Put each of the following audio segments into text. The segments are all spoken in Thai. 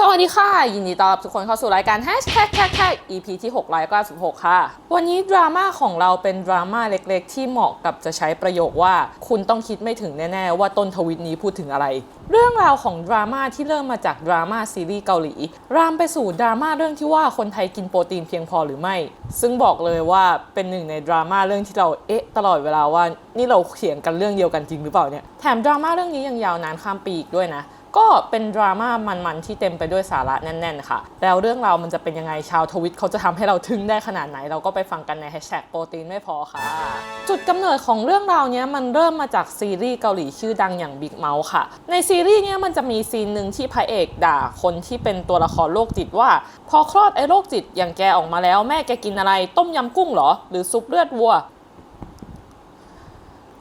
สวัสดีค่ะ ยินดีต้อนรับทุกคนเข้าสู่รายการ Hashtag Tag Tag EP ที่ 696 ค่ะ วันนี้ดราม่าของเราเป็นดราม่าเล็กๆ ที่เหมาะกับจะใช้ประโยคว่า คุณต้องคิดไม่ถึงแน่ ๆ ว่าต้นทวิตนี้พูดถึงอะไร เรื่องราวของดราม่าที่เริ่มมาจากดราม่าซีรีส์เกาหลี รามไปสู่ดราม่าเรื่องที่ว่าคนไทยกินโปรตีนเพียงพอหรือไม่ ซึ่งบอกเลยว่าเป็นหนึ่งในดราม่าเรื่องที่เราเอ๊ะตลอดเวลาว่านี่เราเขียนกันเรื่องเดียวกันจริงหรือเปล่าเนี่ย แถมดราม่าเรื่องนี้ยังยาวนานข้ามปีอีกด้วยนะ ก็เป็นดราม่ามันๆที่เต็มไปด้วยสาระแน่นๆค่ะ แล้วเรื่องราวมันจะเป็นยังไงชาวทวิตเขาจะทำให้เราทึ่งได้ขนาดไหน เราก็ไปฟังกันในแฮชแท็กโปรตีนไม่พอค่ะ จุดกำเนิดของเรื่องราวนี้มันเริ่มมาจากซีรีส์เกาหลีชื่อดังอย่าง Big Mouth ค่ะ ในซีรีส์นี้มันจะมีซีนหนึ่งที่พระเอกด่าคนที่เป็นตัวละครโรคจิตว่า พอคลอดไอ้โรคจิตอย่างแกออกมาแล้วแม่แกกินอะไรต้มยำกุ้งเหรอ หรือซุปเลือดวัว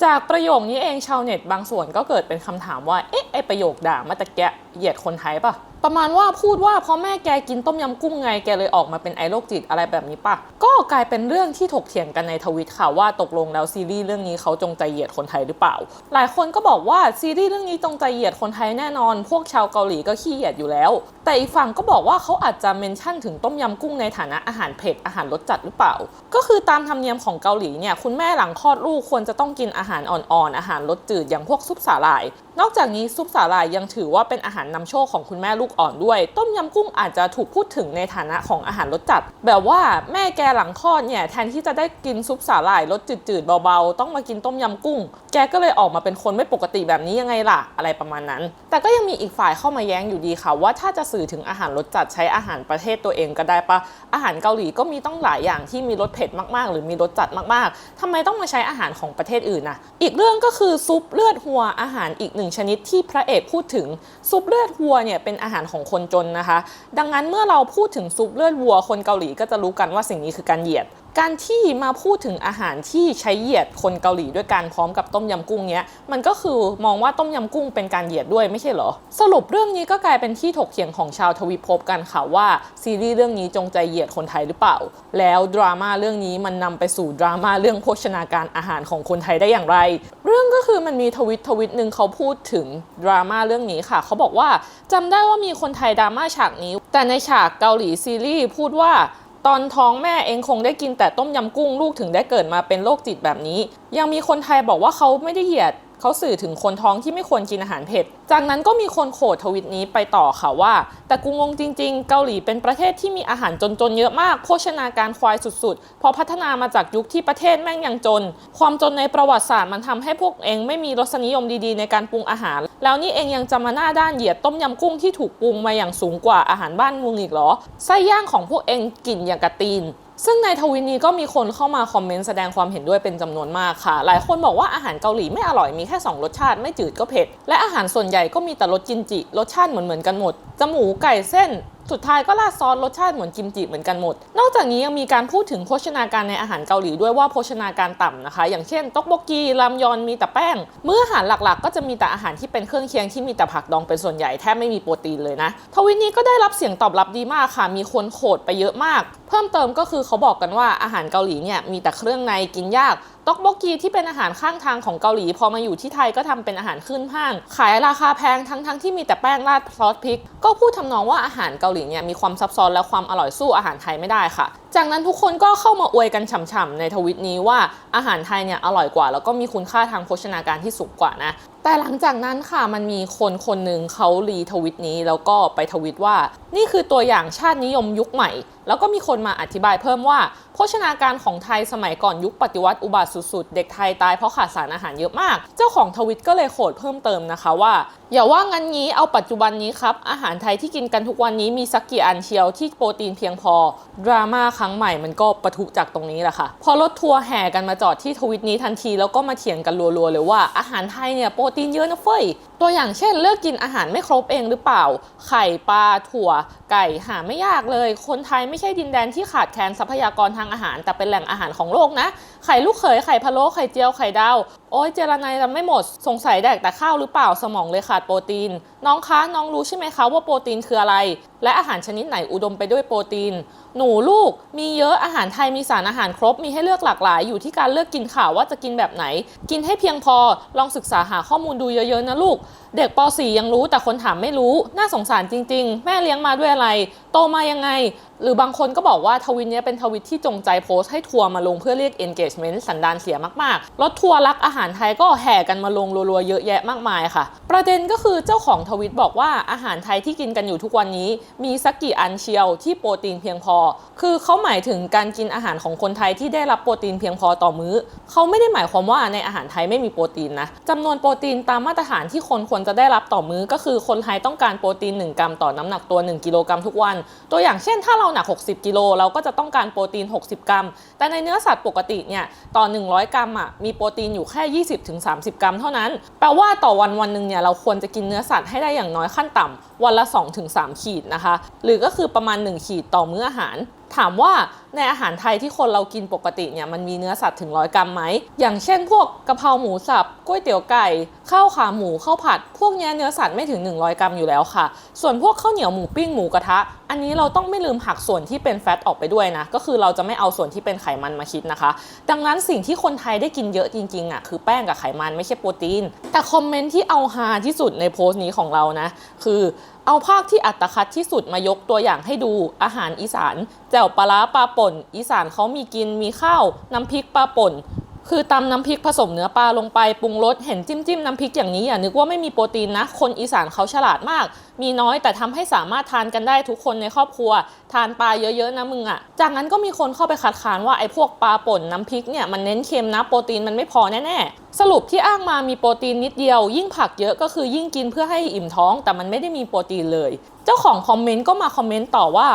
จากประโยคนี้เองชาวเน็ตบางส่วนก็เกิดเป็นคำถามว่า เอ๊ะไอประโยคด่ามาตะแกะเหยียดคนไทยปะ ประมาณว่าพูดว่าพอแม่แกกินต้มยำกุ้งไงแกเลยออกมาเป็นไอโรคจิตอะไรแบบนี้ปะก็กลายเป็นเรื่องที่ถกเถียงกันในทวิตค่ะว่าตกลงแล้วซีรีส์เรื่องนี้เขาจงใจเหยียดคนไทยหรือเปล่า หลายคนก็บอกว่าซีรีส์เรื่องนี้จงใจเหยียดคนไทยแน่นอน พวกชาวเกาหลีก็ขี้เหยียดอยู่แล้ว แต่อีกฝั่งก็บอกว่าเขาอาจจะเมนชั่นถึงต้มยำกุ้งในฐานะอาหารเผ็ดอาหารรสจัดหรือเปล่า ก็คือตามธรรมเนียมของเกาหลีเนี่ยคุณแม่หลังคลอดลูกควรจะต้องกินอาหารอ่อนๆ อาหารรสจืดอย่างพวกซุปสาหร่าย นอกจากนี้ซุปสาหร่ายยังถือว่าเป็นอาหารนำโชคของคุณแม่ลูกอ่อนด้วย ต้มยำกุ้งอาจจะถูกพูดถึงในฐานะของอาหารรสจัด แบบว่าแม่แกหลังคลอดเนี่ยแทนที่จะได้กินซุปสาหร่ายรสจืดๆเบาๆ ต้องมากินต้มยำกุ้ง แกก็เลยออกมาเป็นคนไม่ปกติแบบนี้ยังไงล่ะ อะไรประมาณนั้น แต่ก็ยังมีอีกฝ่ายเข้ามาแย้งอยู่ดีค่ะ ว่าถ้าจะสื่อถึงอาหารรสจัดใช้อาหารประเทศตัวเองก็ได้ปะอาหารเกาหลีก็มีต้องหลายอย่างที่มีรสเผ็ดมากๆ หรือมีรสจัดมากๆทำไมต้องมาใช้อาหารของประเทศอื่นน่ะอีกเรื่องก็คือซุปเลือดหัวอาหารอีกหนึ่งชนิดที่พระเอกพูดถึงซุปเลือดวัวเนี่ยเป็นอาหารของคนจนนะคะ ดังนั้นเมื่อเราพูดถึงซุปเลือดวัวคนเกาหลีก็จะรู้กันว่าสิ่งนี้คือการเหยียด การที่มาพูดถึงอาหารที่ใช้เหยียดคนเกาหลีด้วยกันพร้อมกับต้มยำกุ้งเนี้ยมันก็คือมองว่าต้มยำกุ้งเป็นการเหยียดด้วยไม่ใช่เหรอ สรุปเรื่องนี้ก็กลายเป็นที่ถกเถียงของชาวทวิภพกันค่ะว่าซีรีส์เรื่องนี้จงใจเหยียดคนไทยหรือเปล่า แล้วดราม่าเรื่องนี้มันนำไปสู่ดราม่าเรื่องโภชนาการอาหารของคนไทยได้อย่างไร เรื่องก็คือมันมีทวิตทวิตหนึ่งเขาพูดถึงดราม่าเรื่องนี้ค่ะเขาบอกว่าจำได้ว่ามีคนไทยดราม่าฉากนี้ แต่ในฉากเกาหลีซีรีส์พูดว่า ตอนท้องแม่เองคงได้กินแต่ต้มยำกุ้งลูกถึงได้เกิดมาเป็นโรคจิตแบบนี้ ยังมีคนไทยบอกว่าเขาไม่ได้เหยียด เขาสื่อถึงคนท้องที่ไม่ควรกินอาหารเผ็ด จากนั้นก็มีคนโขดทวิตนี้ไปต่อค่ะว่า แต่กูงงจริงๆ เกาหลีเป็นประเทศที่มีอาหารจนๆเยอะมาก โภชนาการควายสุดๆ พอพัฒนามาจากยุคที่ประเทศแม่งยังจน ความจนในประวัติศาสตร์มันทำให้พวกเองไม่มีรสนิยมดีๆ ในการปรุงอาหาร แล้วนี่เองยังจะมาหน้าด้านเหยียดต้มยำกุ้งที่ถูกปรุงมาอย่างสูงกว่าอาหารบ้านมึงอีกเหรอ ไส้ย่างของพวกเองกลิ่นอย่างกระตีน ซึ่งในทวิตนี้ก็มีคนเข้ามาคอมเมนต์แสดงความเห็นด้วยเป็นจำนวนมากค่ะ หลายคนบอกว่าอาหารเกาหลีไม่อร่อยมีแค่ 2 รสชาติไม่จืดก็เผ็ด และอาหารส่วนใหญ่ก็มีแต่รสกินจิ รสชาติเหมือนเหมือนกันหมด จมูกไก่เส้น สุดท้ายก็ราดซอสรสชาติเหมือนกิมจิเหมือนกันหมด นอกจากนี้ยังมีการพูดถึงโภชนาการในอาหารเกาหลีด้วยว่าโภชนาการต่ำนะคะ อย่างเช่นต๊อกโบกีรามยอนมีแต่แป้ง เมื้ออาหารหลักๆ ก็จะมีแต่อาหารที่เป็นเครื่องเคียงที่มีแต่ผักดองเป็นส่วนใหญ่แทบไม่มีโปรตีนเลยนะทวิตนี้ก็ได้รับเสียงตอบรับดีมากค่ะ มีคนโขดไปเยอะมาก เพิ่มเติมก็คือเขาบอกกันว่าอาหารเกาหลีเนี่ยมีแต่เครื่องในกินยาก ต๊อกบกีที่เป็นอาหารข้างทางของเกาหลี พอมาอยู่ที่ไทยก็ทำเป็นอาหารขึ้นห้าง ขายราคาแพงทั้งๆทที่มีแต่แป้งราดซอสพริก ก็พูดทำนองว่าอาหารเกาหลีเนี่ยมีความซับซ้อนและความอร่อยสู้อาหารไทยไม่ได้ค่ะ จากนั้นทุกคนก็เข้ามาอวยกันฉ่ำๆในทวิตนี้ว่าอาหารไทยเนี่ยอร่อยกว่า แล้วก็มีคุณค่าทางโภชนาการที่สูงกว่านะแต่หลังจากนั้นค่ะมันมีคนคนหนึ่งเขารีทวิตนี้แล้วก็ไปทวิตว่า นี่คือตัวอย่างชาตินิยมยุคใหม่ แล้วก็มีคนมาอธิบายเพิ่มว่า โภชนาการของไทยสมัยก่อนยุคปฏิวัติอุบาทสุดๆ เด็กไทยตายเพราะขาดสารอาหารเยอะมาก เจ้าของทวิตก็เลยโขดเพิ่มเติมนะคะว่า อย่าว่างั้นงี้เอาปัจจุบันนี้ครับ อาหารไทยที่กินกันทุกวันนี้มีสักกี่อันเชียวที่โปรตีนเพียงพอ ดราม่าครั้งใหม่มันก็ประทุจากตรงนี้แหละค่ะ พอรถทัวร์แห่กันมาจอดที่ทวิตนี้ทันที แล้วก็มาเถียงกันรัวๆเลยว่าอาหารไทยเนี่ยโปรตีนเยอะนะเฟ้ยตัวอย่างเช่นเลือกกินอาหารไม่ครบเองหรือเปล่า ไข่ปลาถั่ว ไก่หาไม่ยากเลย คนไทยไม่ใช่ดินแดนที่ขาดแคลนทรัพยากรทางอาหาร แต่เป็นแหล่งอาหารของโลกนะ ไข่ลูกเขยไข่พะโล้ไข่เจียวไข่ดาว โอ้ยเจรนายจะไม่หมด สงสัยแดกแต่ข้าวหรือเปล่าสมองเลยขาดโปรตีน น้องคะน้องรู้ใช่ไหมคะว่าโปรตีนคืออะไร และอาหารชนิดไหนอุดมไปด้วยโปรตีน หนูลูกมีเยอะอาหารไทยมีสารอาหารครบมีให้เลือกหลากหลาย อยู่ที่การเลือกกินข่าวว่าจะกินแบบไหน กินให้เพียงพอลองศึกษาหาข้อมูลดูเยอะๆนะลูก เด็กป .4 ยังรู้แต่คนถามไม่รู้ น่าสงสารจริง ๆ แม่เลี้ยงมาด้วยอะไร โตมายังไง หรือบางคนก็บอกว่าทวิตเนี้ยเป็นทวิตที่จงใจโพสต์ให้ทัวร์มาลงเพื่อเรียก engagement สันดานเสียมากๆรถทัวร์รักอาหารไทยก็แห่กันมาลงรัวๆเยอะแยะมากมายค่ะ ประเด็นก็คือเจ้าของทวิตบอกว่าอาหารไทยที่กินกันอยู่ทุกวันนี้ มีสักกี่อันเชียวที่โปรตีนเพียงพอ คือเขาหมายถึงการกินอาหารของคนไทยที่ได้รับโปรตีนเพียงพอต่อมื้อ เขาไม่ได้หมายความว่าในอาหารไทยไม่มีโปรตีนนะจำนวนโปรตีนตามมาตรฐานที่คนควรจะได้รับต่อมื้อ ก็คือคนไทยต้องการโปรตีน 1 กรัมต่อน้ำหนักตัว 1 กิโลกรัมทุกวัน ตัวอย่างเช่น ถ้าเราหนัก 60 กิโลเราก็จะต้องการโปรตีน 60 กรัม แต่ในเนื้อสัตว์ปกติเนี่ยต่อ 100 กรัมอะมีโปรตีนอยู่แค่ 20-30 กรัม เท่านั้น แปลว่าต่อวันวันหนึ่งเนี่ยเราควรจะกินเนื้อสัตว์ให้ได้อย่างน้อยขั้นต่ำวันละ 2-3 ขีดนะคะ หรือก็คือประมาณ 1 ขีดต่อมื้ออาหาร ถามว่าในอาหารไทยที่คนเรากินปกติเนี่ยมันมีเนื้อสัตว์ถึงร้อยกรัมไหม อย่างเช่นพวกกะเพราหมูสับก๋วยเตี๋ยวไก่ข้าวขาหมูข้าวผัด พวกเนี้ยเนื้อสัตว์ไม่ถึง 100 กรัมอยู่แล้วค่ะ ส่วนพวกข้าวเหนียวหมูปิ้งหมูกระทะ อันนี้เราต้องไม่ลืมหักส่วนที่เป็นแฟตออกไปด้วยนะ ก็คือเราจะไม่เอาส่วนที่เป็นไขมันมาคิดนะคะ ดังนั้นสิ่งที่คนไทยได้กินเยอะจริงๆอะคือแป้งกับไขมันไม่ใช่โปรตีน แต่คอมเมนต์ที่เอาฮาที่สุดในโพสต์นี้ของเรานะ คือ เอาภาคที่อัตคัดที่สุดมายกตัวอย่างให้ดู อาหารอีสาน แจ่วปลาร้าปลาป่น อีสานเขามีกินมีข้าว น้ำพริกปลาป่น คือตำน้ำพริกผสมเนื้อปลาลงไปปรุงรสเห็นจิ้มจิ้มน้ำพริกอย่างนี้อย่านึกว่าไม่มีโปรตีนนะ คนอีสานเขาฉลาดมาก มีน้อยแต่ทำให้สามารถทานกันได้ทุกคนในครอบครัว ทานปลาเยอะๆนะมึงอะ่ะ จากนั้นก็มีคนเข้าไปคัดค้านว่าไอ้พวกปลาป่นน้ำพริกเนี่ยมันเน้นเค็มนะโปรตีนมันไม่พอแน่ๆสรุปที่อ้างมามีโปรตีนนิดเดียว ยิ่งผักเยอะก็คือยิ่งกินเพื่อให้อิ่มท้อง แต่มันไม่ได้มีโปรตีนเลย เจ้าของคอมเมนต์ก็มาคอมเมนต์ต่อว่า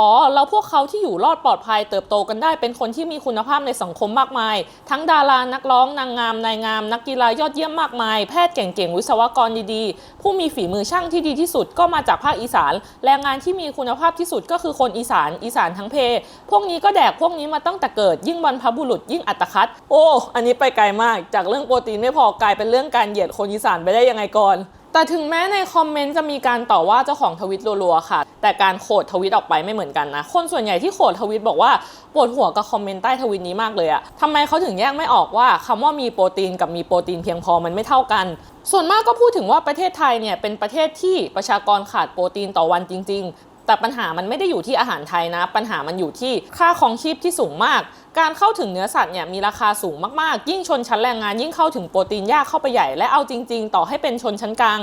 อ๋อแล้วพวกเขาที่อยู่รอดปลอดภัยเติบโตกันได้เป็นคนที่มีคุณภาพในสังคมมากมาย ทั้งดารานักร้องนางงามนายงาม นักกีฬายอดเยี่ยมมากมาย แพทย์เก่งๆ วิศวกรดีๆ ผู้มีฝีมือช่างที่ดีที่สุดก็มาจากภาคอีสาน แรงงานที่มีคุณภาพที่สุดก็คือคนอีสานอีสานทั้งเพพวกนี้ก็แดกพวกนี้มาตั้งแต่เกิดยิ่งบรรพบุรุษยิ่งอัตคัดโอ้ อันนี้ไปไกลมาก จากเรื่องโปรตีนไม่พอกลายเป็นเรื่องการเหยียดคนอีสานไปได้ยังไงก่อน แต่ถึงแม้ในคอมเมนต์จะมีการต่อว่าเจ้าของทวิตรัวๆค่ะ แต่การโขดทวิตออกไปไม่เหมือนกันนะ คนส่วนใหญ่ที่โขดทวิตบอกว่าปวดหัวกับคอมเมนต์ใต้ทวิตนี้มากเลยอะทำไมเขาถึงแยกไม่ออกว่าคำว่ามีโปรตีนกับมีโปรตีนเพียงพอมันไม่เท่ากัน ส่วนมากก็พูดถึงว่าประเทศไทยเนี่ยเป็นประเทศที่ประชากรขาดโปรตีนต่อวันจริง ๆ แต่ปัญหามันไม่ได้อยู่ที่อาหารไทยนะ ปัญหามันอยู่ที่ค่าของชีพที่สูงมาก การเข้าถึงเนื้อสัตว์เนี่ยมีราคาสูงมากๆ ยิ่งชนชั้นแรงงานยิ่งเข้าถึงโปรตีนยากเข้าไปใหญ่ และเอาจริง ๆ ต่อให้เป็นชนชั้นกลาง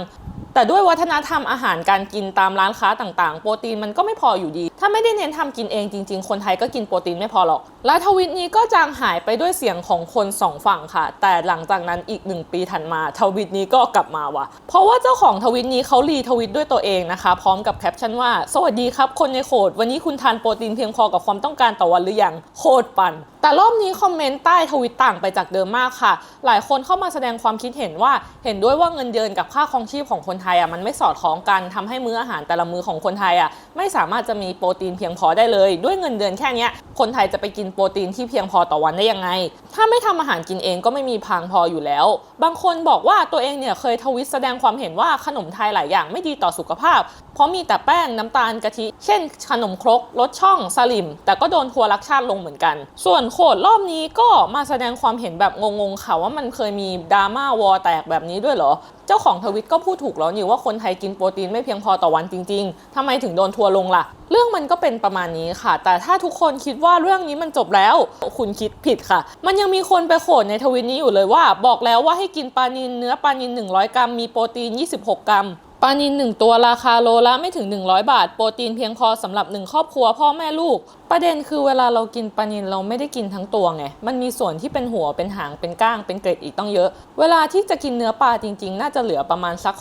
แต่ด้วยวัฒนธรรมอาหารการกินตามร้านค้าต่างๆ โปรตีนมันก็ไม่พออยู่ดี ถ้าไม่ได้เน้นทำกินเองจริง ๆ คนไทยก็กินโปรตีนไม่พอหรอก และทวิตนี้ก็จางหายไปด้วยเสียงของคนสองฝั่งค่ะ แต่หลังจากนั้นอีกหนึ่งปีถัดมาทวิตนี้ก็กลับมาว่ะ เพราะว่าเจ้าของทวิตนี้เขารีทวิตด้วยตัวเองนะคะ พร้อมกับแคปชั่นว่า สวัสดีครับคนในโคดวันนี้คุณทานโปรตีนเพียงพอกับความต้องการต่อวันหรือยังโคตรปั่น แต่รอบนี้คอมเมนต์ใต้ทวิตต่างไปจากเดิมมากค่ะ หลายคนเข้ามาแสดงความคิดเห็นว่า เห็นด้วยว่าเงินเดือนกับค่าครองชีพของคนไทยอะมันไม่สอดคล้องกันทำให้มื้ออาหารแต่ละมื้อของคนไทยอะไม่สามารถจะมีโปรตีนเพียงพอได้เลย ด้วยเงินเดือนแค่เนี้ยคนไทยจะไปกินโปรตีนที่เพียงพอต่อวันได้ยังไง ถ้าไม่ทำอาหารกินเองก็ไม่มีพังพออยู่แล้ว บางคนบอกว่าตัวเองเนี่ยเคยทวิตแสดงความเห็นว่าขนมไทยหลายอย่างไม่ดีต่อสุขภาพ เพราะมีแต่แป้งน้ำตาลกะทิ เช่น ขนมครกรสช่องสลิม แต่ก็โดนทัวร์รักชาติลงเหมือนกัน ส่วนโคดรอบนี้ก็มาแสดงความเห็นแบบงงๆค่ะว่ามันเคยมีดราม่าวอแตกแบบนี้ด้วยเหรอ เจ้าของทวิตก็พูดถูกแล้วนี่ว่าคนไทยกินโปรตีนไม่เพียงพอต่อวันจริงๆทำไมถึงโดนทัวร์ลงล่ะ เรื่องมันก็เป็นประมาณนี้ค่ะ แต่ถ้าทุกคนคิดว่าเรื่องนี้มันจบแล้ว คุณคิดผิดค่ะ มันยังมีคนไปโขดในทวิตนี้อยู่เลยว่า บอกแล้วว่าให้กินปลานินเนื้อปลานิน 100 กรัมมีโปรตีน 26 กรัมปลานิน 1 ตัวราคาโลละไม่ถึง 100 บาท โปรตีนเพียงพอสำหรับ 1 ครอบครัวพ่อแม่ลูก ประเด็นคือเวลาเรากินปลานินเราไม่ได้กินทั้งตัวไง มันมีส่วนที่เป็นหัวเป็นหางเป็นก้างเป็นเกล็ดอีกต้องเยอะ เวลาที่จะกินเนื้อปลาจริงๆ น่าจะเหลือประมาณสัก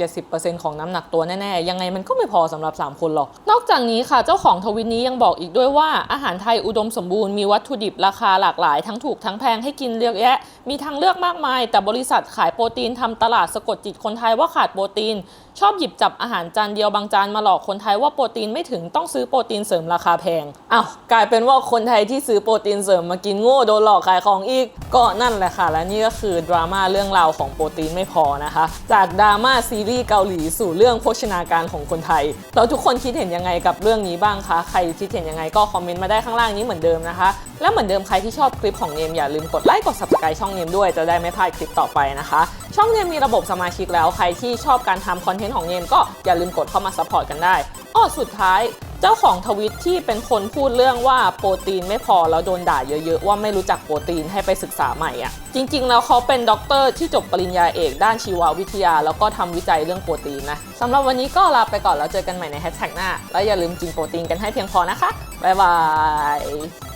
60-70%ของน้ำหนักตัวแน่ๆ ยังไงมันก็ไม่พอสำหรับ 3 คนหรอก นอกจากนี้ค่ะเจ้าของทวิตนี้ยังบอกอีกด้วยว่าอาหารไทยอุดมสมบูรณ์มีวัตถุดิบราคาหลากหลาย ทั้งถูกทั้งแพงให้กินเยอะแยะ มีทางเลือกมากมาย แต่บริษัทขายโปรตีนทำตลาดสะกดจิตคนไทยว่าขาดโปรตีน ชอบหยิบจับอาหารจานเดียวบางจานมาหลอกคนไทยว่าโปรตีนไม่ถึงต้องซื้อโปรตีนเสริมราคาแพงอ้าวกลายเป็นว่าคนไทยที่ซื้อโปรตีนเสริมมากินโง่โดนหลอกขายของอีก ก็นั่นแหละค่ะ และนี่ก็คือดราม่าเรื่องราวของโปรตีนไม่พอนะคะ จากดราม่าซีรีส์เกาหลีสู่เรื่องโภชนาการของคนไทย แล้วทุกคนคิดเห็นยังไงกับเรื่องนี้บ้างคะ ใครคิดเห็นยังไงก็คอมเมนต์มาได้ข้างล่างนี้เหมือนเดิมนะคะ และเหมือนเดิมใครที่ชอบคลิปของเนมอย่าลืมกดไลค์กด subscribe ช่องเนมด้วยจะได้ไม่พลาดคลิปต่อไปนะคะ ช่องเนมมีระบบสมาชิกแล้วใครที่ชอบการทำคอนเทนต์ของเนมก็อย่าลืมกดเข้ามาซัพพอร์ตกันได้อ้อสุดท้าย เจ้าของทวิตที่เป็นคนพูดเรื่องว่าโปรตีนไม่พอแล้วโดนด่าเยอะๆ ว่าไม่รู้จักโปรตีนให้ไปศึกษาใหม่อะ จริงๆแล้วเขาเป็นด็อกเตอร์ที่จบปริญญาเอกด้านชีววิทยา แล้วก็ทำวิจัยเรื่องโปรตีนนะสำหรับวันนี้ก็ลาไปก่อนแล้วเจอกันใหม่ในแฮชแท็กหน้า แล้วอย่าลืมกินโปรตีนกันให้เพียงพอนะคะบ๊ายบาย